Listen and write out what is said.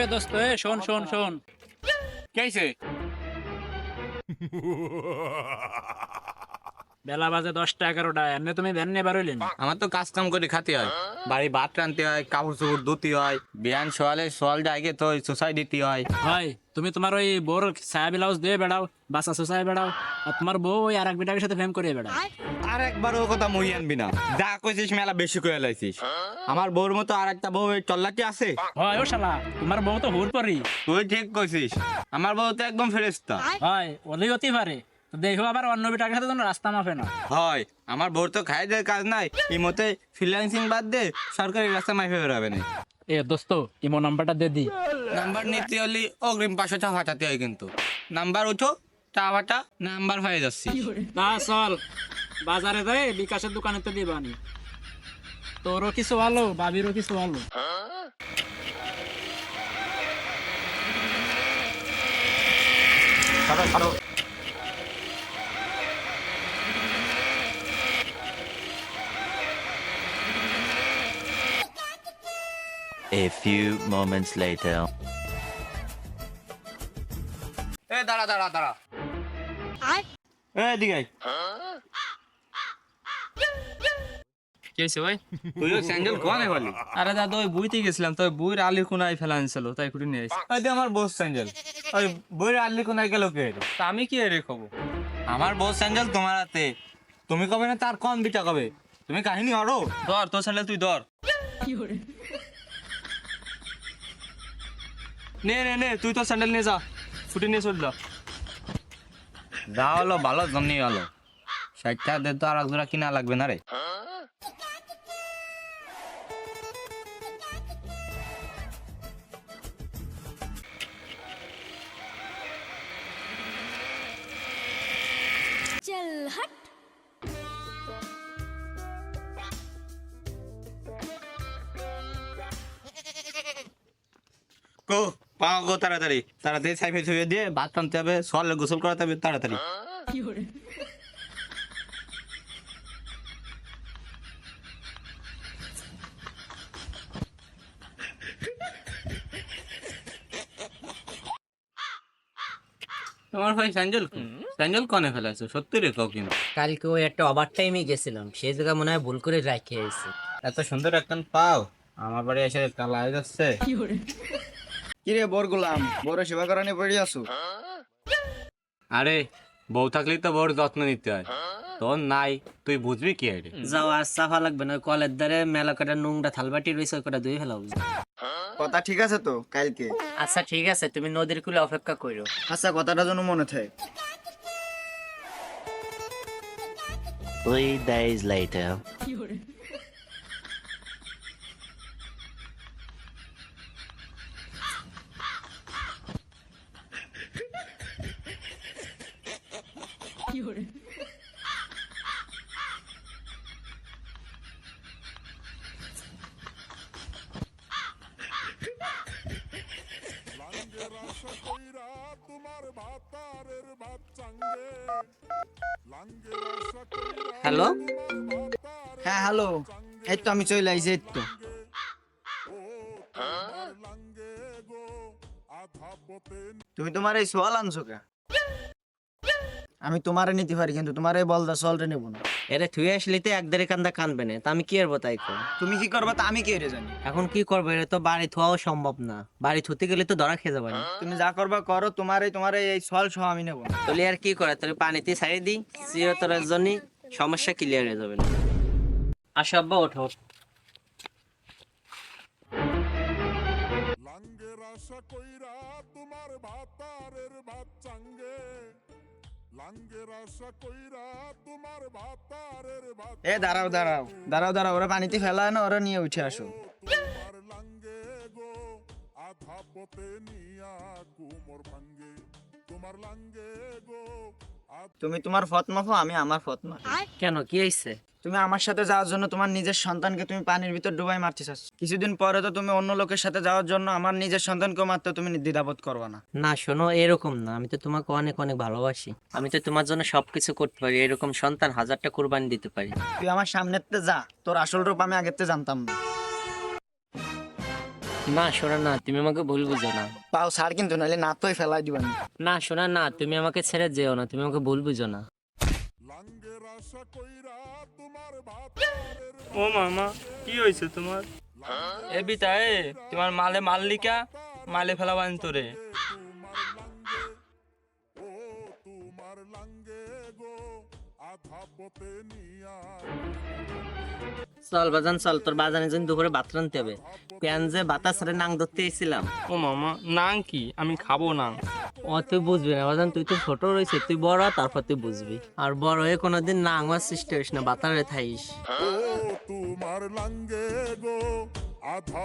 এ দোস্ত এ শোন শোন শোন। কেছে বেলা বাজে দশটা এগারোটা এমনি তুমি ভ্যান নিয়ে হইলেন। আমার তো কাজ কাম করে খাতে হয়। বাড়ি ভাত রানতে হয় কাপড় চোপড় ধুতে হয় বিয়ান সোয়ালে সোয়াল জায়গে তো সোসাই দিতে হয়। হয় তুমি তোমার ওই বউর ছায়া ব্লাউজ দিয়ে বেড়াও বাসা সোসায় বেড়াও আর তোমার বউ ওই আর এক বিটাকের সাথে ফেম করে বেড়াও আর একবার ও কথা মুই আনবি না। যা কইছিস মেলা বেশি করে লাইছিস। আমার বউর মতো আর একটা বউ এই চল্লাটি আছে? হয় ও শালা তোমার বউ তো হুর পরি তুই ঠিক কইছিস। আমার বউ তো একদম ফেরেস্তা হয় ওলেই অতি পারে। তো দেখো আবার অন্য বিটাকের সাথে কোনো রাস্তা মাপে না। হয় আমার বউর তো খাই দেয় কাজ নাই এই মতে ফ্রিল্যান্সিং বাদ দে সরকারি রাস্তা মাইফে বেরোবে না। এ দোস্ত ইমো নাম্বারটা দিয়ে দি। নাম্বার নিতে হলে অগ্রিম পাঁচশো টাকা ফাটাতে হয় কিন্তু। নাম্বার উঠো চা ফাটা নাম্বার হয়ে যাচ্ছি। তা চল। বাজারে যাই বিকাশের দোকানে তো দিবানি তোরও কিছু ভালো বাবিরও কিছু ভালো। ছাড়ো ছাড়ো few moments later. এ দাঁড়া দাঁড়া দাঁড়া। এ দিকে আয়। কি হয়েছে ভাই? তুইও স্যান্ডেল কোয়ানে বলি আরে দাদা ওই বইতে গেছিলাম তো ওই বইয়ের আলির কোনায় ফেলা আনছিল তাই করে নিয়ে আসি ওই যে আমার বস স্যান্ডেল। ওই বইয়ের আনলি কোনায় গেল কে তা আমি কি রে খবর? আমার বস স্যান্ডেল তোমার হাতে। তুমি কবে না তার কম বিটা কবে? তুমি কাহিনী হরো। ধর তোর স্যান্ডেল তুই ধর। নে নে নে তুই তোর স্যান্ডেল নিয়ে যা ছুটি নিয়ে চল যা যা হলো ভালো জন্যই হলো ষাট টাকা দে তো আর এক জোড়া কিনা লাগবে না রে चल हट কো পাও গো তাড়াতাড়ি। তাড়াতাড়ি সাইফে ছুঁয়ে দিয়ে ভাত টানতে হবে সকালে গোসল করাতে হবে তাড়াতাড়ি। তোমার ভাই স্যান্ডেল স্যান্ডেল কনে ফেলাছো সত্যি রে কাউ কিন্তু। কালকে ওই একটা ওভার টাইমে গেছিলাম সেই জায়গায় মনে হয় ভুল করে রাখে এসেছি এত সুন্দর একখান পাও। আমার বাড়ি এসে কালা হয়ে যাচ্ছে কিরে বর গোলাম বড় সেবা করানি পড়ে আসু আরে বউ থাকলে তো বউর যত্ন নিতে হয়। তোর নাই তুই বুঝবি কি রে যাও আর সাফা লাগবে না কলের ধারে মেলা কটা নোংরা থালবাটি রয়েছে ওই কটা ধুয়ে ফেলাও। কথা ঠিক আছে তো কালকে? আচ্ছা ঠিক আছে তুমি নদীর কুলে অপেক্ষা করো। আচ্ছা কথাটা যেন মনে থাকে। Three days later. হ্যালো? হ্যাঁ হ্যালো। এই তো আমি চলে আইছি এই তো। তুমি তোমার এই সোয়াল আনছো কে? আমি তোমারে নিতে পারি কিন্তু তোমার এই বলদা সোয়ালটা নেব না। এরে থুয়ে আসলে তো একদারে কান্দা কানবে না তা আমি কি করব তাই কর তুমি কি করবা তা আমি কি রে জানি? এখন কি করব এটা তো বাড়ি থোয়াও সম্ভব না। বাড়ি থুতে গেলে তো ধরা খেয়ে যাবে তুমি যা করবা করো তোমার এই তোমার এই সোয়াল সহ আমি নেব। তাহলে আর কি করে তোর পানিতে ছাড়িয়ে দিই চিরতরের জন্য সমস্যা ক্লিয়ার হয়ে যাবে না। আসো আব্বা ওঠো। লাঙ্গের আশা কইরা তোমার ভাতারের ভাত চাঙ্গে। এ, দাঁড়াও দাঁড়াও দাঁড়াও দাঁড়াও, ওরা পানিতে ফেলা না, ওরা নিয়ে উঠে আসো। তুমি তোমার ফতমা ফতমাফো আমি আমার ফতমা। কেন, কি হয়েছে তুমি আমার সাথে যাওয়ার জন্য তোমার নিজের সন্তানকে তুমি পানির ভিতর ডুবাই মারতে চাচ্ছ কিছুদিন পরে তো তুমি অন্য লোকের সাথে যাওয়ার জন্য আমার নিজের সন্তানকেও মারতে তুমি দ্বিধাবোধ করবে না। না শোনো এরকম না। আমি তো তোমাকে অনেক অনেক ভালোবাসি। আমি তো তোমার জন্য সবকিছু করতে পারি এরকম সন্তান হাজারটা কোরবানি দিতে পারি। তুই আমার সামনেতে যা তোর আসল রূপ আমি আগেতে জানতাম না। না শোনা না তুমি আমাকে ভুল বুঝো না। পাও সার কিন্তু নাহলে না তোই ফেলাই দিবেন না শোনা না তুমি আমাকে ছেড়ে যেও না তুমি আমাকে ভুল বুঝো না। লাঙ্গের আশা কইরা তোমার ভাত ও মামা কি হয়েছে তোমার? এ বিতা এ তোমার মালে মাল্লিকা মালে ফেলাবান তোরে ও তোমার লাঙ্গে গো আধা পথে নিয়া। চল বাজান চল তোর বাজানে যেন দুপুরে ভাত রানতে হবে। প্যান যে বাতাস রে নাং ধরতে এসেছিলাম। ও মামা নাং কি? আমি খাব না। ও তুই বুঝবি না, বাজান, তুই তো ছোট রয়েছে, তুই বড়, তারপর তুই বুঝবি। আর বড় হয়ে কোনোদিন না আমার সৃষ্টি হইস না, বাতারে থাইস ও তোমার লাঙ্গে গো, আধা